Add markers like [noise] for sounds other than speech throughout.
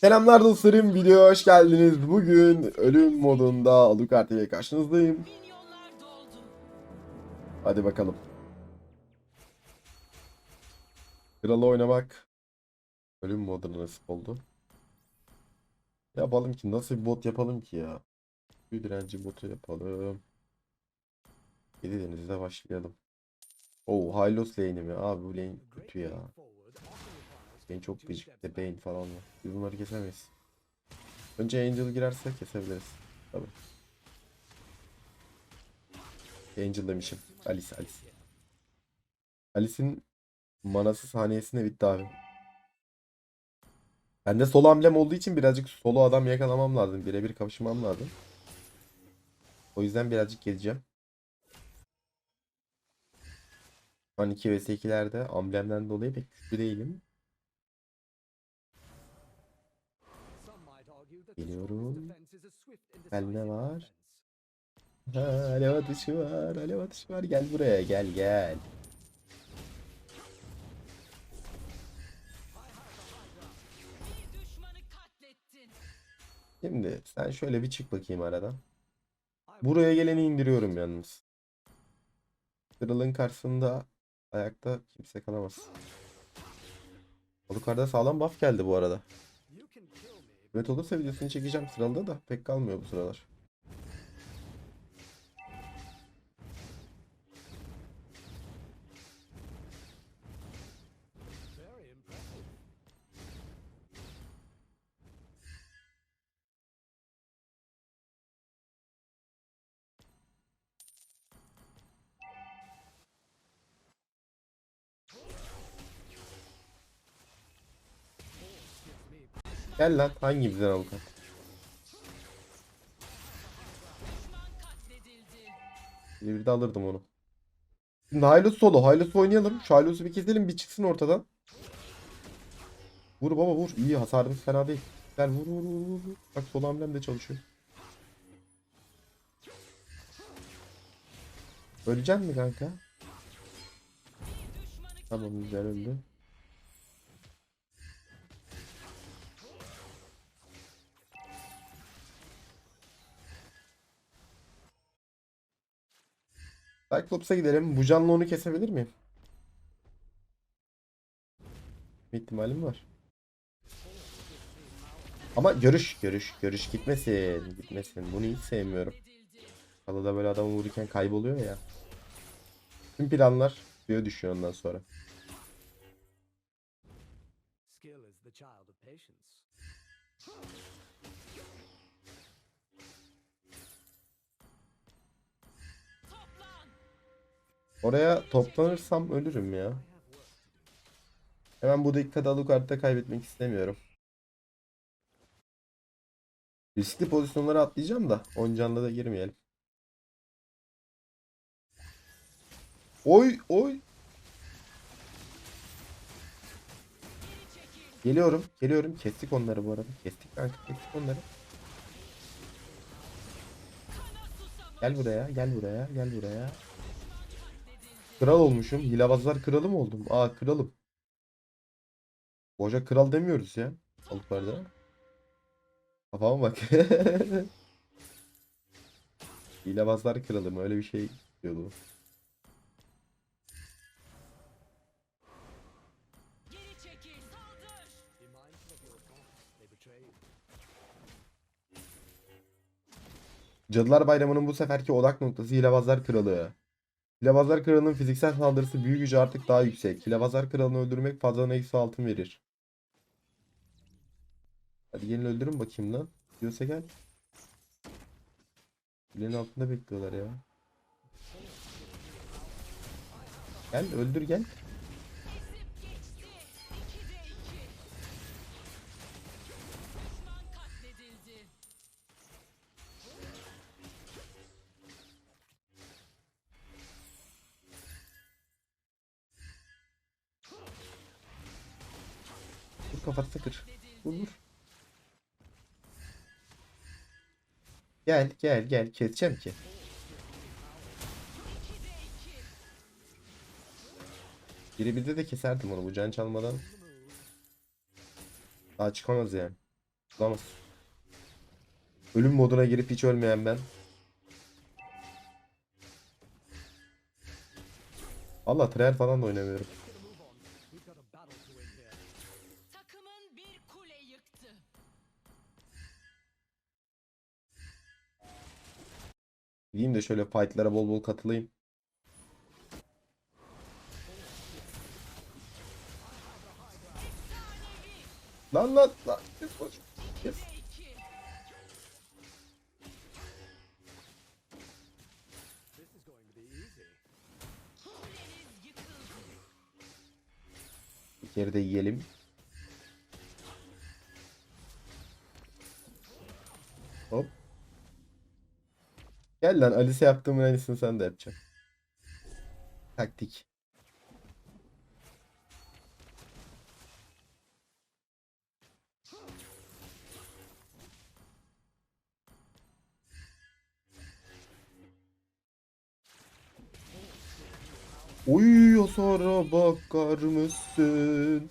Selamlar dostlarım, videoya hoş geldiniz. Bugün ölüm modunda Alucard ile karşınızdayım. Hadi bakalım. Kralı oynamak ölüm moduna nasip oldu. Yapalım ki nasıl bir bot yapalım ki ya. Bir direnci botu yapalım. Yedi denizde başlayalım. Oo Hylos lane'i mi? Abi bu lane kötü ya. Lane çok gıcık. De Bane falan var. Biz bunları kesemeyiz. Önce Angel girerse kesebiliriz. Tabii. Angel demişim. Alice Alice. Alice'in manası saniyesinde bitti abi. Bende solo hamlem olduğu için birazcık solo adam yakalamam lazım. Birebir kapışmam lazım. O yüzden birazcık geleceğim. Şu an 2 vs 2'lerde amblemden dolayı pek güçlü değilim. Geliyorum. Gel ne var? Ha, alev atışı var, alev atışı var. Gel buraya, gel gel. Şimdi sen şöyle bir çık bakayım aradan. Buraya geleni indiriyorum yalnız. Kralın karşısında ayakta kimse kalamaz. Alucard'a sağlam buff geldi bu arada. Evet olursa videosunu çekeceğim sıralda da pek kalmıyor bu sıralar. Gel lan hangi bizden katledildi. Bir de alırdım onu. Şimdi Hylos solo. Hylos'u oynayalım. Şu Hylos'u bir keselim bir çıksın ortadan. Vur baba vur. İyi hasarımız fena değil. Gel vur vur vur. vur. Bak sol hamlem de çalışıyor. Ölecek mi kanka? Tamam güzel öldü. Cyclops'a gidelim. Bu canlı onu kesebilir miyim? Bir ihtimalim var. Ama görüş, görüş, görüş gitmesin. Gitmesin. Bunu hiç sevmiyorum. Kalada böyle adamı vururken kayboluyor ya. Tüm planlar suya düşüyor ondan sonra. Oraya toplanırsam ölürüm ya. Hemen bu dakikada Alucard'da kaybetmek istemiyorum. Riskli pozisyonlara atlayacağım da 10 canla da girmeyelim. Oy oy. Geliyorum, geliyorum. Kestik onları bu arada. Kestik kanka, kestik onları. Gel buraya, gel buraya, gel buraya. Kral olmuşum. Hilebazlar kralı mı oldum? Aa kralım. Boca kral demiyoruz ya. Alıklarda. Kafama bak. [laughs] Hilebazlar kralı mı? Öyle bir şey diyordu. Cadılar Bayramı'nın bu seferki odak noktası Hilebazlar Kralı. Hilebazlar Kralı'nın fiziksel saldırısı büyü gücü artık daha yüksek. Hilebazlar Kralı'nı öldürmek fazladan eksi altın verir. Hadi gelin öldürün bakayım lan. Diyorsa gel. Kulenin altında bekliyorlar ya. Gel öldür gel. Vur kafasına kır. Vur. Gel gel gel keseceğim ki. Bizde de keserdim onu bu can çalmadan. Daha çıkamaz yani. Çıkamaz. Ölüm moduna girip hiç ölmeyen ben. Valla trial falan da oynamıyorum. Gideyim de şöyle fightlara bol bol katılayım. Lan lan lan. Kes koş. Kes. Ve iki. Gel lan Alice yaptığımın aynısını sen de yapacaksın. Taktik. Uyuyor sonra bakar mısın?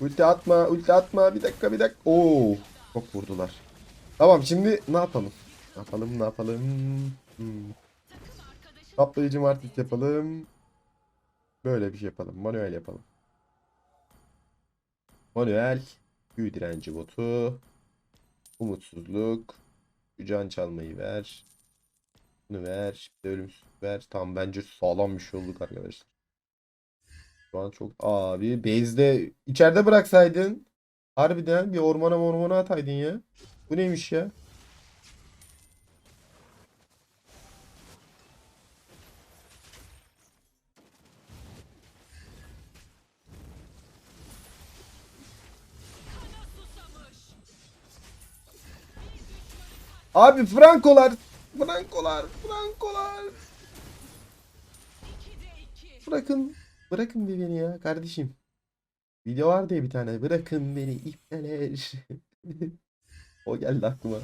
Ulti atma, ulti atma. Bir dakika, bir dakika. Oo, çok vurdular. Tamam, şimdi ne yapalım? Ne yapalım, ne yapalım? Hmm. Saplayıcı martit yapalım. Böyle bir şey yapalım. Manuel yapalım. Manuel. Büyü direnci botu. Umutsuzluk. Can çalmayı ver. Bunu ver. Bir de ölümsüz ver. Tamam bence sağlam bir şey olduk arkadaşlar. Şu an çok... Abi base'de içeride bıraksaydın. Harbiden bir ormana ormana ataydın ya. Bu neymiş ya? Abi Frankolar. Frankolar. Frankolar. Bırakın. Bırakın beni ya kardeşim. Video var diye bir tane. Bırakın beni ipneler. [laughs] o geldi aklıma.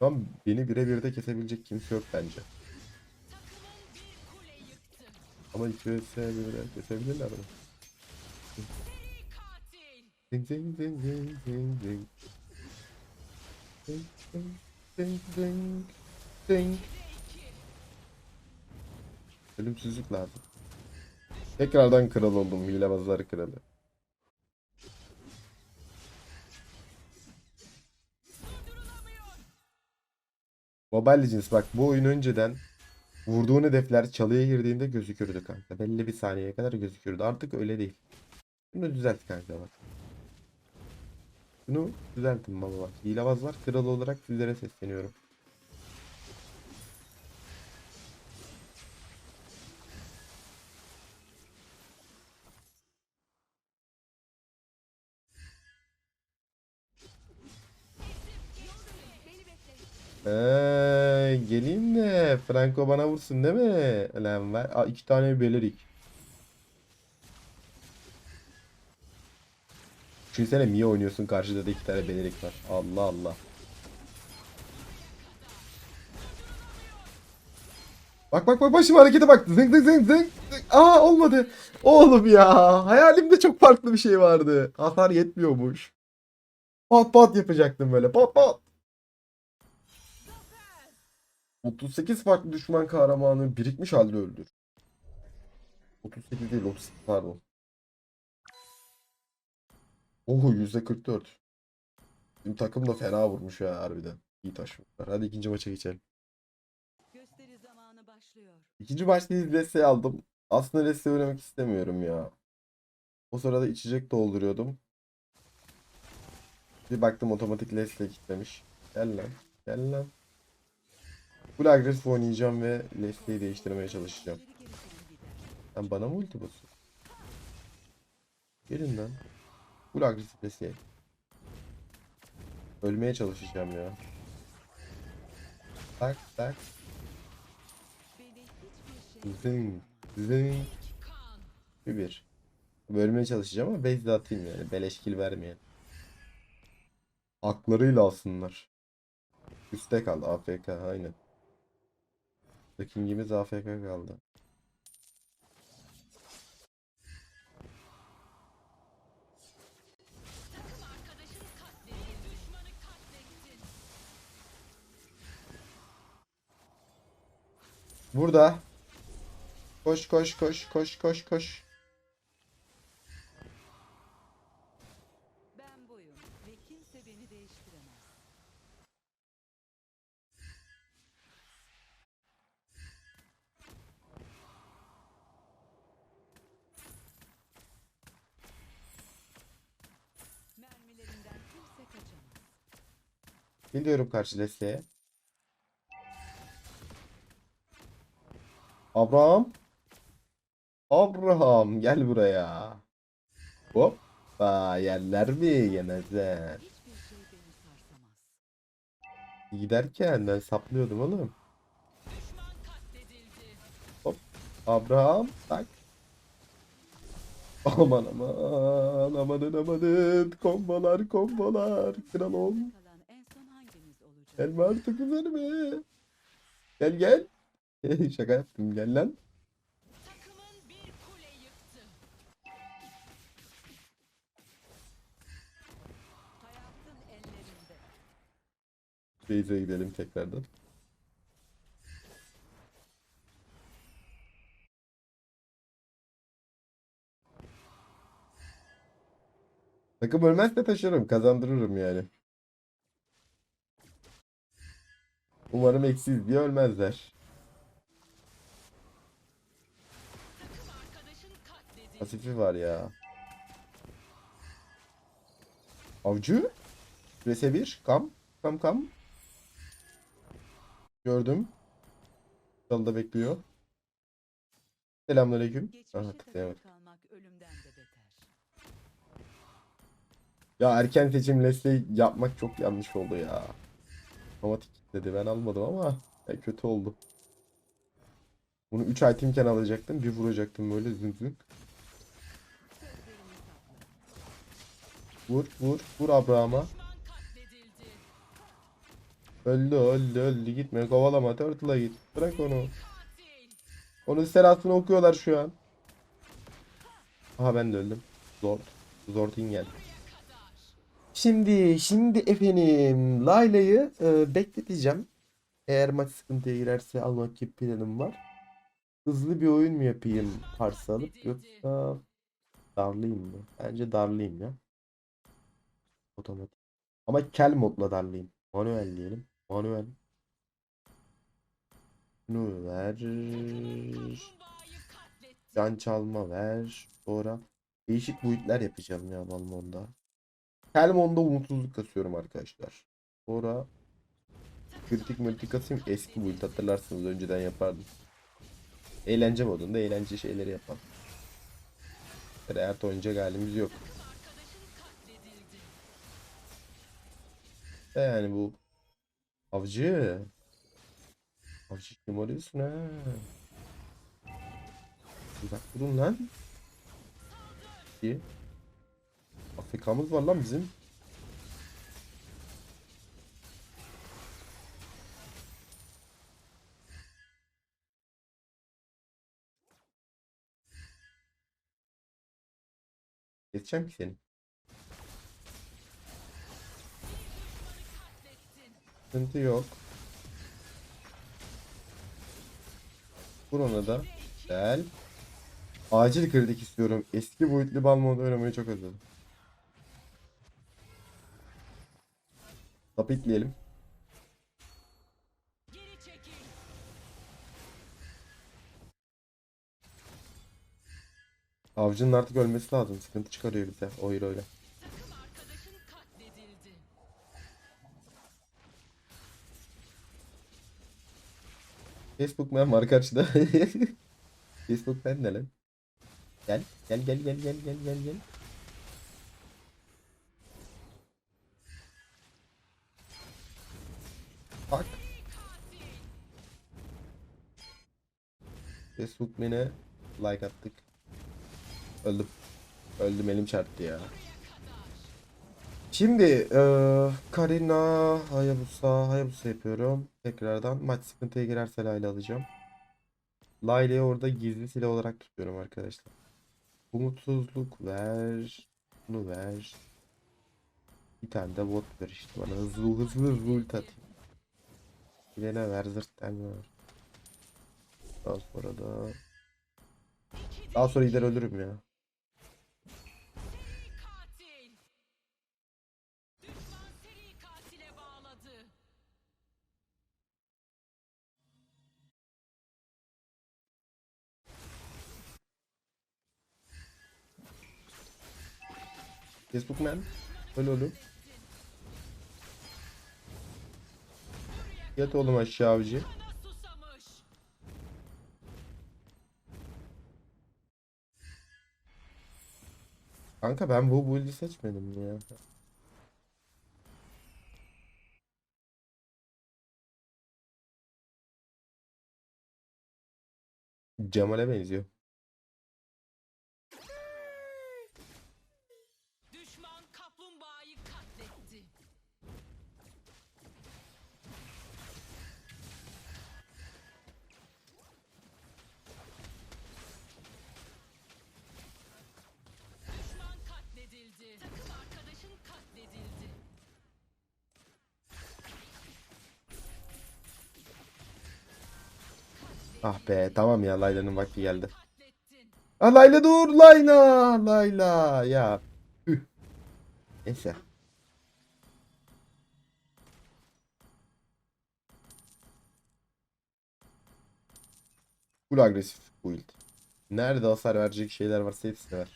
Tam beni birebir de kesebilecek kimse yok bence. Ama 2 vs 1'e kesebilirler mi? Zing zing zing zing zing zing. Zing zing zing zing zing. Ölümsüzlük lazım. Tekrardan kral oldum. Hilebazlar kralı. Mobile Legends bak bu oyun önceden vurduğun hedefler çalıya girdiğinde gözükürdü kanka. Belli bir saniyeye kadar gözükürdü. Artık öyle değil. Bunu düzelt kanka bak. Bunu düzeltin baba bak. Hilebazlar kralı olarak sizlere sesleniyorum. Ee, geleyim de Franco bana vursun değil mi? Lan ver. Aa, iki tane belirik. Düşünsene Mia oynuyorsun karşıda da iki tane belirik var. Allah Allah. Bak bak bak başım harekete bak. Zing zing zing. zing. Aa olmadı. Oğlum ya. Hayalimde çok farklı bir şey vardı. Hasar yetmiyormuş. Pat pat yapacaktım böyle. Pat pat. 38 farklı düşman kahramanı birikmiş halde öldür. 38 değil 38 pardon. Oho %44. Bizim takım da fena vurmuş ya harbiden. İyi taşmışlar. Hadi ikinci maça geçelim. Gösteri zamanı başlıyor. İkinci maçta Leslie aldım. Aslında Leslie oynamak istemiyorum ya. O sırada içecek dolduruyordum. Bir baktım otomatik Leslie kilitlemiş. Gel lan. Gel lan. Full agresif oynayacağım ve Leslie'yi değiştirmeye çalışacağım. Sen bana mı ulti basıyorsun? Gelin lan. Full agresif Leslie. Ölmeye çalışacağım ya. Tak tak. Zing. Zing. Bir bir. Bölmeye çalışacağım ama base de atayım yani. Beleş kill vermeyen. Haklarıyla alsınlar. Üste kaldı AFK aynen. The King'imiz AFK kaldı. Burada. Koş koş koş koş koş koş. Ben buyum ve kimse beni değiştiremez. Geliyorum karşı desteğe. Abraham. Abraham gel buraya. Hop. Aa, yerler mi yemezler. Giderken ben saplıyordum oğlum. Katledildi. Abraham tak. Aman aman amanın amanın kombolar kombolar kral Gelme artık üzerime. Gel gel. [laughs] Şaka yaptım gel lan. Beyze gidelim tekrardan. Takım ölmezse taşırım, kazandırırım yani. Umarım eksiz diye ölmezler. Pasifi var ya. Avcı. Rese 1. Kam. Kam kam. Gördüm. Dalda bekliyor. Selamünaleyküm. Aha tıklayamadım. Ya erken seçim Leslie yapmak çok yanlış oldu ya. Otomatik dedi ben almadım ama ya kötü oldu. Bunu 3 itemken alacaktım. Bir vuracaktım böyle zünk zünk. Vur vur vur Abraham'a. Öldü öldü öldü gitme kovalama Turtle'a git. Bırak onu. Onun serasını okuyorlar şu an. Aha ben de öldüm. Zor. Zortingen. kadar. Şimdi şimdi efendim Layla'yı e, bekleteceğim. Eğer maç sıkıntıya girerse almak gibi planım var. Hızlı bir oyun mu yapayım parça alıp yoksa darlayayım mı? Bence darlayayım ya. Otomatik. Ama kel modla darlayayım. Manuel diyelim. Manuel. Bunu ver. Can çalma ver. Sonra değişik build'ler yapacağım ya Balmon'da. Kelmon'da umutsuzluk kasıyorum arkadaşlar. Sonra kritik multi kasayım. Eski build hatırlarsınız önceden yapardım. Eğlence modunda eğlence şeyleri yapalım. Hayat oynayacak halimiz yok. Yani bu avcı. Avcı kim arıyorsun ha? Uzak durun lan. İyi. Afrikamız var lan bizim. Geçeceğim ki seni. Sıkıntı yok. Vur da. Gel. Acil kritik istiyorum. Eski boyutlu bal modu oynamayı çok özledim. Tap itleyelim. Avcının artık ölmesi lazım. Sıkıntı çıkarıyor bize o hero ile. Facebook ben var karşıda. [laughs] Facebook ben ne lan? Gel. Gel gel gel gel gel gel gel. Beni like attık. Öldüm. Öldüm elim çarptı ya. Şimdi eee Karina, Hayabusa, Hayabusa yapıyorum. Tekrardan maç sıkıntıya girerse Layla alacağım. Layla'yı orada gizli silah olarak tutuyorum arkadaşlar. Umutsuzluk ver. Bunu ver. Bir tane de bot ver işte bana hızlı hızlı hızlı ulti atayım. Bir de ne ver zırhtan ver. Daha sonra da daha sonra gider ölürüm ya. Facebook man. Öl oğlum. Yat oğlum aşağı avcı. Kanka ben bu build'i seçmedim ya. Cemal'e benziyor. Ah be tamam ya Layla'nın vakti geldi. Ah Layla dur Layla Layla ya. Üh. Neyse. Full agresif build. Nerede hasar verecek şeyler varsa hepsini ver.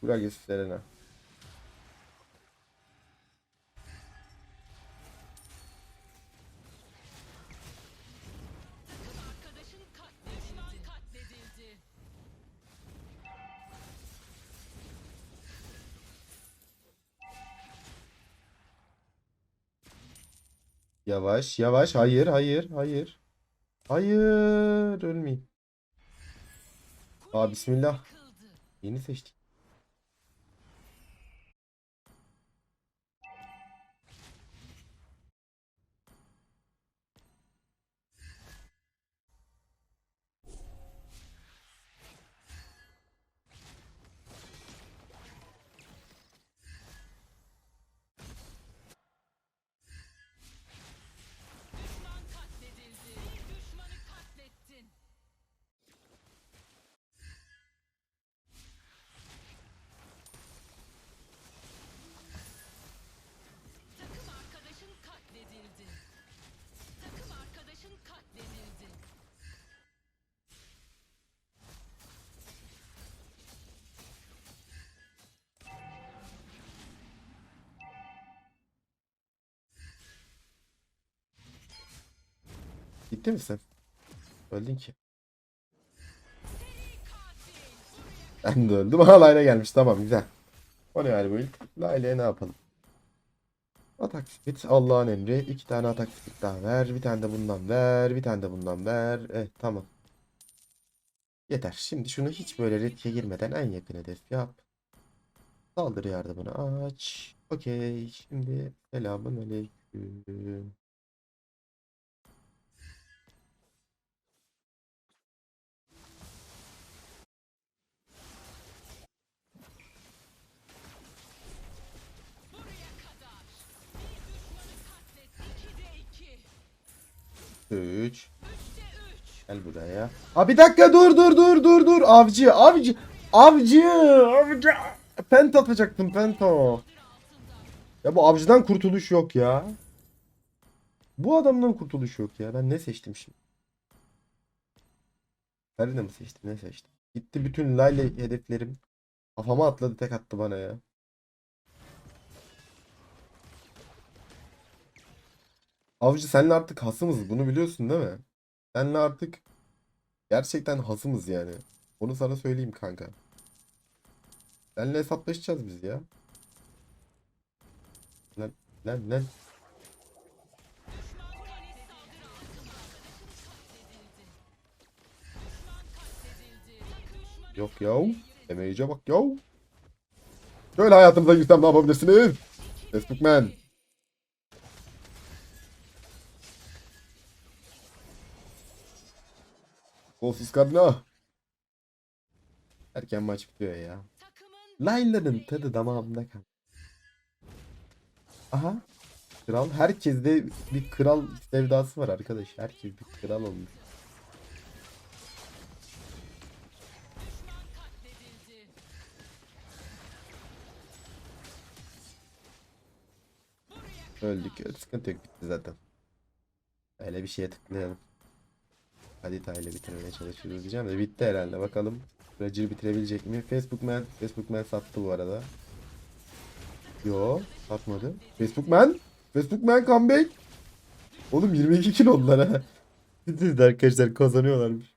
Full agresif Serena. Yavaş yavaş hayır hayır hayır. Hayır ölmeyeyim. Aa bismillah. Yeni seçtik. Gitti misin? Öldün ki. Ben de öldüm. Ha Layla gelmiş. Tamam güzel. O ne yani bu ilk? Layla'ya ne yapalım? Atak speed Allah'ın emri. İki tane atak speed daha ver. Bir tane de bundan ver. Bir tane de bundan ver. Evet tamam. Yeter. Şimdi şunu hiç böyle riske girmeden en yakın hedef yap. Saldırı yardımını aç. Okey. Şimdi selamun aleyküm. 3. Üçte üç. Gel buraya. Aa bir dakika dur dur dur dur dur. Avcı avcı. Avcı. Avcı. Penta atacaktım altında. Ya bu avcıdan kurtuluş yok ya. Bu adamdan kurtuluş yok ya. Ben ne seçtim şimdi? Karina mı seçtim? Ne seçtim? Gitti bütün Layla hedeflerim. Kafama atladı tek attı bana ya. Avcı senle artık hasımız. Bunu biliyorsun değil mi? Senle artık gerçekten hasımız yani. Onu sana söyleyeyim kanka. Seninle hesaplaşacağız biz ya. Lan lan lan. Yok ya. Damage'e bak ya. Şöyle hayatımıza girsem ne yapabilirsiniz? Facebook Golsuz kadına. Erken maç bitiyor ya. Line'ların tadı damağımda kal. Aha. Kral. Herkeste bir kral sevdası var arkadaş. Herkes bir kral olmuş. Öldük. Sıkıntı yok bitti zaten. Öyle bir şeye tıklayalım. Hadi ile bitirmeye çalışıyoruz diyeceğim de bitti herhalde. Bakalım. Roger bitirebilecek mi? Facebook Man. Facebook Man sattı bu arada. Yo satmadı. Facebook Man. Facebook Man comeback. Oğlum 22 kill oldular ha. [laughs] Arkadaşlar kazanıyorlarmış.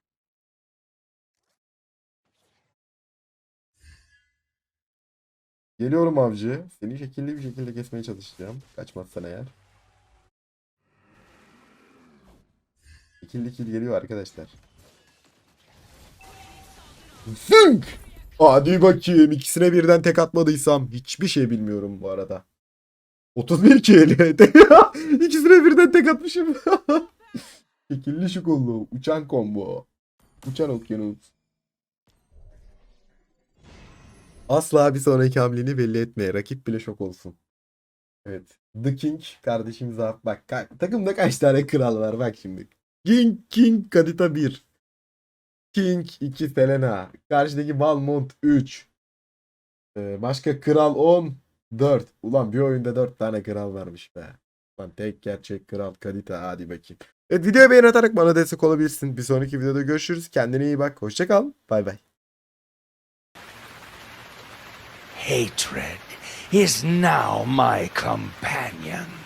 Geliyorum avcı. Seni şekilli bir şekilde kesmeye çalışacağım. Kaçmazsan eğer. Şekilli kill geliyor arkadaşlar. Zınk! Hadi bakayım ikisine birden tek atmadıysam hiçbir şey bilmiyorum bu arada. 31 kill. [laughs] İkisine birden tek atmışım. [laughs] Şekilli şu kollu. Uçan combo. Uçan okyanus. Asla bir sonraki hamleni belli etmeye. Rakip bile şok olsun. Evet. The King kardeşimiz abi. Bak ka- takımda kaç tane kral var bak şimdi. King King Kadita 1. King 2 Selena. Karşıdaki Valmont 3. Ee, başka kral 10. 4. Ulan bir oyunda 4 tane kral varmış be. Lan tek gerçek kral Kadita hadi bakayım. Evet videoya beğen atarak bana destek olabilirsin. Bir sonraki videoda görüşürüz. Kendine iyi bak. Hoşça kal. Bay bay. Hatred is now my companion.